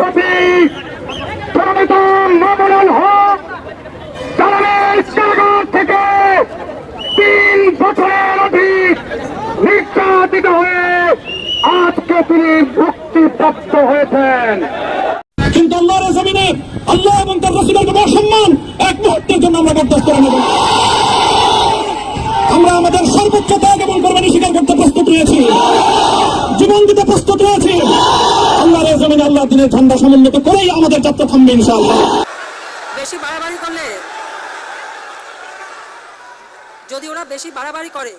সভাপতি প্রণীত মামুনুল হক জানানের কারাগার থেকে তিন বছরের অধিক নির্যাতিত হয়ে আজকে তিনি মুক্তিপ্রাপ্ত হয়েছেন। কিন্তু আল্লাহর জমিনে আল্লাহ এবং তার রসুলের কোনো অসম্মান এক মুহূর্তের জন্য আমরা বরদাস্ত করে নেব আমরা আমাদের সর্বোচ্চ ত্যাগ এবং কোরবানি স্বীকার করতে প্রস্তুত রয়েছি। জীবন দিতে প্রস্তুত রয়েছি। জমিনে আল্লাহ দিনের ঠান্ডা সমুন্নত করেই আমাদের যাত্রা থামবে ইনশাআল্লাহ। বেশি বাড়াবাড়ি করলে, যদি ওরা বেশি বাড়াবাড়ি করে,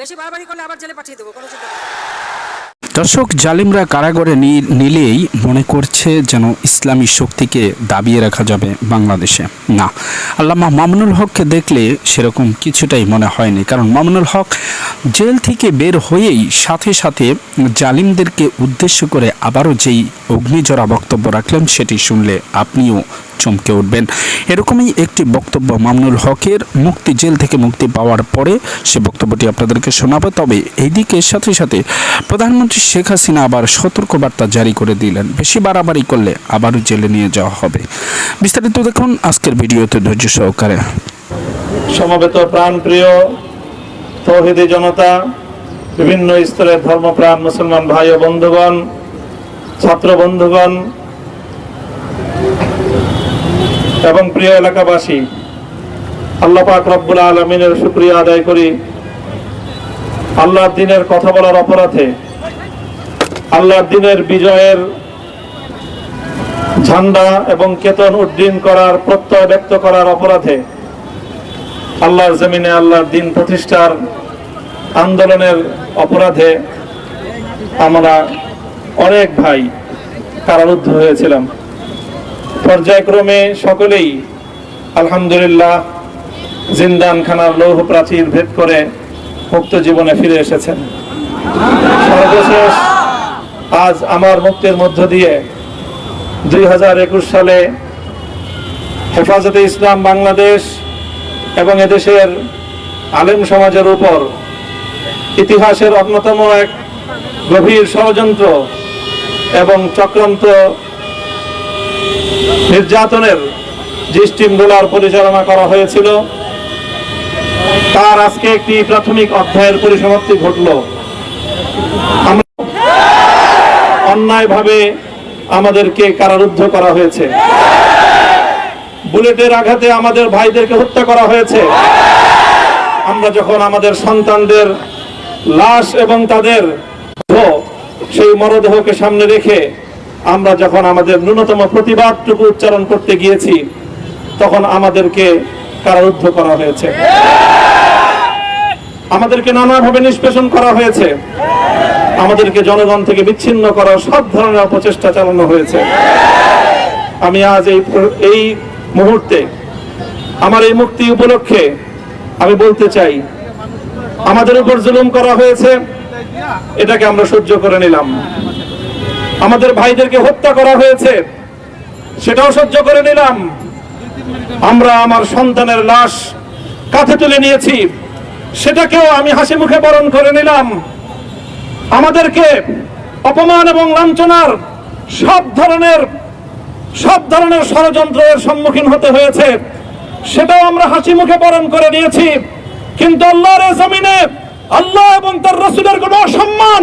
বেশি বাড়াবাড়ি করলে আবার জেলে পাঠিয়ে দেবো, কোনো চিন্তা দর্শক, জালিমরা কারাগারে নিলেই মনে করছে যেন ইসলামী শক্তিকে দাবিয়ে রাখা যাবে বাংলাদেশে। না, আল্লামা মামুনুল হককে দেখলে সেরকম কিছুটাই মনে হয়নি। কারণ মামুনুল হক জেল থেকে বের হয়েই সাথে সাথে জালিমদেরকে উদ্দেশ্য করে আবারও যেই অগ্নিজরা বক্তব্য রাখলেন, সেটি শুনলে আপনিও চমকে উঠবেন। এরকমই একটি বক্তব্য মামুনুল হকের মুক্তি জেল থেকে মুক্তি পাওয়ার পরে সে বক্তব্যটি আপনাদেরকে শোনাবো। তবে এইদিকে সাথে সাথে প্রধানমন্ত্রী শেখ হাসিনা আবার সতর্কবার্তা জারি করে দিলেন। বেশি বাড়াবাড়ি করলে আবারও জেলে নিয়ে যাওয়া হবে। বিস্তারিত দেখুন আজকের ভিডিওতে ধৈর্য সহকারে। সমবেত প্রাণপ্রিয় তৌহিদি জনতা, বিভিন্ন স্তরের ধর্মপ্রাণ মুসলমান ভাই ও বন্ধুগণ, ছাত্র বন্ধুগণ এবং প্রিয় এলাকাবাসী, আল্লাহ পাক রব্বুল আলমিনের শুক্রিয়া আদায় করি। আল্লাহর দিনের কথা বলার অপরাধে, আল্লাহর দিনের বিজয়ের ঝান্ডা এবং কেতন উড্ডীন করার, প্রত্যয় ব্যক্ত করার অপরাধে, আল্লাহর জমিনে আল্লাহর দিন প্রতিষ্ঠার আন্দোলনের অপরাধে আমরা অনেক ভাই কারারুদ্ধ হয়েছিলাম। পর্যায়ক্রমে সকলেই আলহামদুলিল্লাহ জিন্দানখানার লৌহ প্রাচীর ভেদ করে মুক্ত জীবনে ফিরে এসেছেন। সর্বশেষ আজ আমার মুক্তির মধ্য দিয়ে দুই হাজার একুশ সালে হেফাজতে ইসলাম বাংলাদেশ এবং এদেশের আলেম সমাজের উপর ইতিহাসের অন্যতম এক গভীর ষড়যন্ত্র এবং চক্রান্ত নির্যাতনের যে স্টিমগুলার পরিচালনা করা হয়েছিল। তার আজকে একটি প্রাথমিক অধ্যায়ের পরিসমাপ্তি ঘটল। আমরা অন্যায়ভাবে আমাদেরকে কারারুদ্ধ করা হয়েছে। বুলেটের আঘাতে আমাদের ভাইদেরকে হত্যা করা হয়েছে। আমরা যখন আমাদের সন্তানদের লাশ এবং তাদের সেই মরদেহকে সামনে রেখে আমরা যখন আমাদের ন্যূনতম প্রতিবাদটুকু উচ্চারণ করতে গিয়েছি, তখন আমাদেরকে কারারুদ্ধ করা হয়েছে। আমাদেরকে নানাভাবে নিষ্পেষণ করা হয়েছে। আমাদেরকে জনগণ থেকে বিচ্ছিন্ন করার সব ধরনের অপচেষ্টা চালানো হয়েছে। আমি আজ এই এই মুহূর্তে আমার এই মুক্তি উপলক্ষে আমি বলতে চাই, আমাদের উপর জুলুম করা হয়েছে, এটাকে আমরা সহ্য করে নিলাম। আমাদের ভাইদেরকে হত্যা করা হয়েছে, সেটাও সহ্য করে নিলাম। আমরা আমার সন্তানের লাশ কাঁধে তুলে নিয়েছি, সেটাকেও আমি হাসি মুখে বরণ করে নিলাম। আমাদেরকে অপমান এবং লাঞ্ছনার সব ধরনের সব ধরনের ষড়যন্ত্রের সম্মুখীন হতে হয়েছে, সেটাও আমরা হাসি মুখে বরণ করে নিয়েছি। কিন্তু আল্লাহর জমিনে আল্লাহ এবং তার রসুলের কোন অসম্মান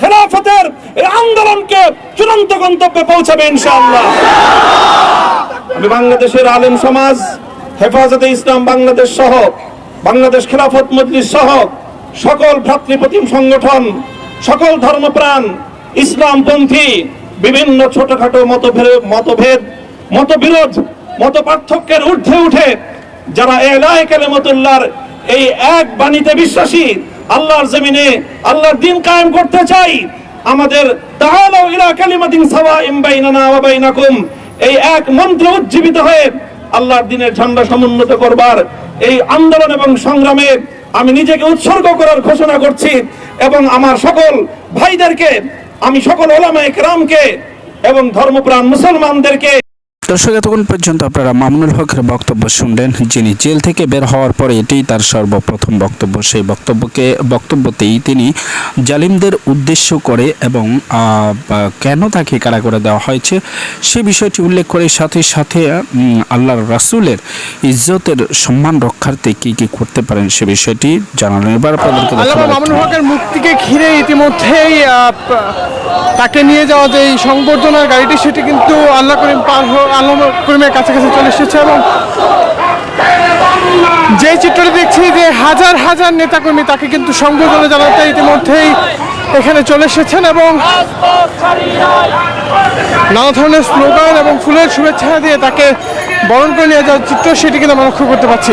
খেলাফতের এই আন্দোলনকে চূড়ান্ত গন্তব্যে পৌঁছাবে ইনশাআল্লাহ। আমি বাংলাদেশের আলেম সমাজ, হেফাজতে ইসলাম বাংলাদেশ সহ, বাংলাদেশ খেলাফত মজলিস সহ সকল ভ্রাতৃপ্রতিম সংগঠন, সকল ধর্মপ্রাণ, ইসলামপন্থী, বিভিন্ন ছোটখাটো মতভেদ মতভেদ, মতবিরোধ মত পার্থক্যের ঊর্ধ্বে উঠে যারা এলায় কালেমতুল্লাহর এই এক বাণীতে বিশ্বাসী আল্লাহর জমিনে আল্লাহর দিন কায়েম করতে চাই। আমাদের তাআলাউ ইলা কালিমাতিন সাওয়াইন বাইনানা ওয়া বাইনাকুম। এই এক মন্ত্রে উজ্জীবিত হয়ে আল্লাহর দিনের ঝান্ডা সমুন্নত করবার এই আন্দোলন এবং সংগ্রামে আমি নিজেকে উৎসর্গ করার ঘোষণা করছি এবং আমার সকল ভাইদেরকে, আমি সকল ওলামায়ে কেরামকে এবং ধর্মপ্রাণ মুসলমানদেরকে দর্শক এতক্ষণ পর্যন্ত আপনারা মামুনুল হকের বক্তব্য শুনলেন যিনি জেল থেকে বের হওয়ার পরে এটাই তার সর্বপ্রথম বক্তব্য। সেই বক্তব্যকে বক্তব্যতেই তিনি জালিমদের উদ্দেশ্য করে এবং কেন তাকে কারা করে দেওয়া হয়েছে সে বিষয়টি উল্লেখ করে সাথে সাথে আল্লাহর রাসূলের ইজ্জতের সম্মান রক্ষার্থে কি কি করতে পারেন সে বিষয়টি জানালেন। এবার আপনাদেরকে দেখাবো হকের মুক্তিকে ঘিরে ইতিমধ্যেই তাকে নিয়ে যাওয়া যে সংবর্ধনার গাড়িটি সেটি কিন্তু আল্লাহ করিম পার হ- করিমের কাছাকাছি চলে এসেছে এবং যে চিত্রটি দেখছি যে হাজার হাজার নেতাকর্মী তাকে কিন্তু সংবর্ধনা জানাতে ইতিমধ্যেই এখানে চলে এসেছেন এবং নানা ধরনের স্লোগান এবং ফুলের শুভেচ্ছা দিয়ে তাকে বরণ করে নিয়ে যাওয়ার চিত্র সেটি কিন্তু আমরা লক্ষ্য করতে পারছি।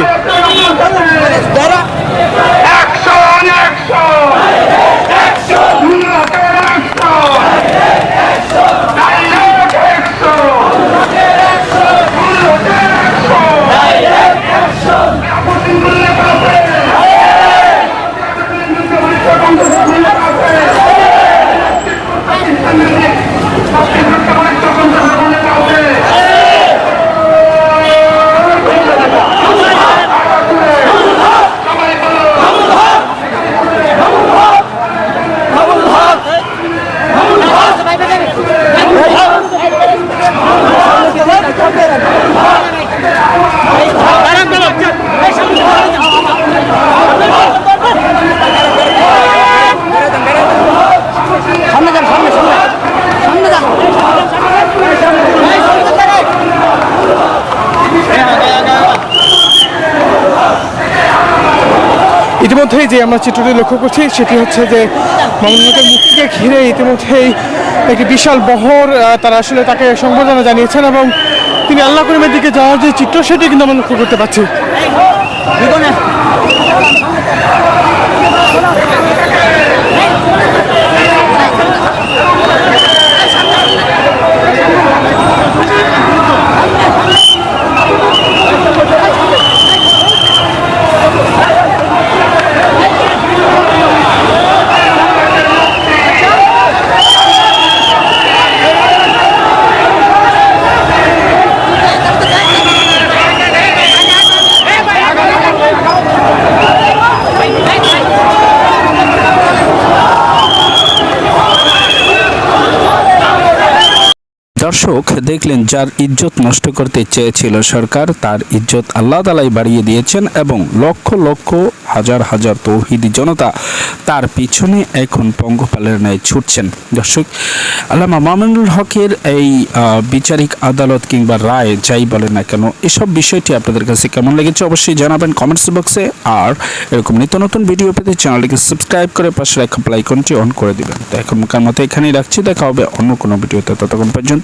ইতিমধ্যেই যে আমরা চিত্রটি লক্ষ্য করছি সেটি হচ্ছে যে মামুনুলকের মুক্তিকে ঘিরে ইতিমধ্যেই একটি বিশাল বহর তারা আসলে তাকে সংবর্ধনা জানিয়েছেন এবং তিনি আল্লাহ করিমের দিকে যাওয়ার যে চিত্র সেটি কিন্তু আমরা লক্ষ্য করতে পারছি দর্শক দেখলেন যার ইজ্জত নষ্ট করতে চেয়েছিল সরকার, তার ইজ্জত আল্লাহ তালাই বাড়িয়ে দিয়েছেন এবং লক্ষ লক্ষ হাজার হাজার তৌহিদি জনতা তার পিছনে এখন পঙ্গপালের ন্যায় ছুটছেন। দর্শক, আল্লামা মামুনুল হকের এই বিচারিক আদালত কিংবা রায় যাই বলে না কেন, এসব বিষয়টি আপনাদের কাছে কেমন লেগেছে অবশ্যই জানাবেন কমেন্টস বক্সে। আর এরকম নিত্য নতুন ভিডিও পেতে চ্যানেলটিকে সাবস্ক্রাইব করে পাশে রাখা আইকনটি অন করে দিবেন। তো এখনকার মতো এখানেই রাখছি। দেখা হবে অন্য কোনো ভিডিওতে। ততক্ষণ পর্যন্ত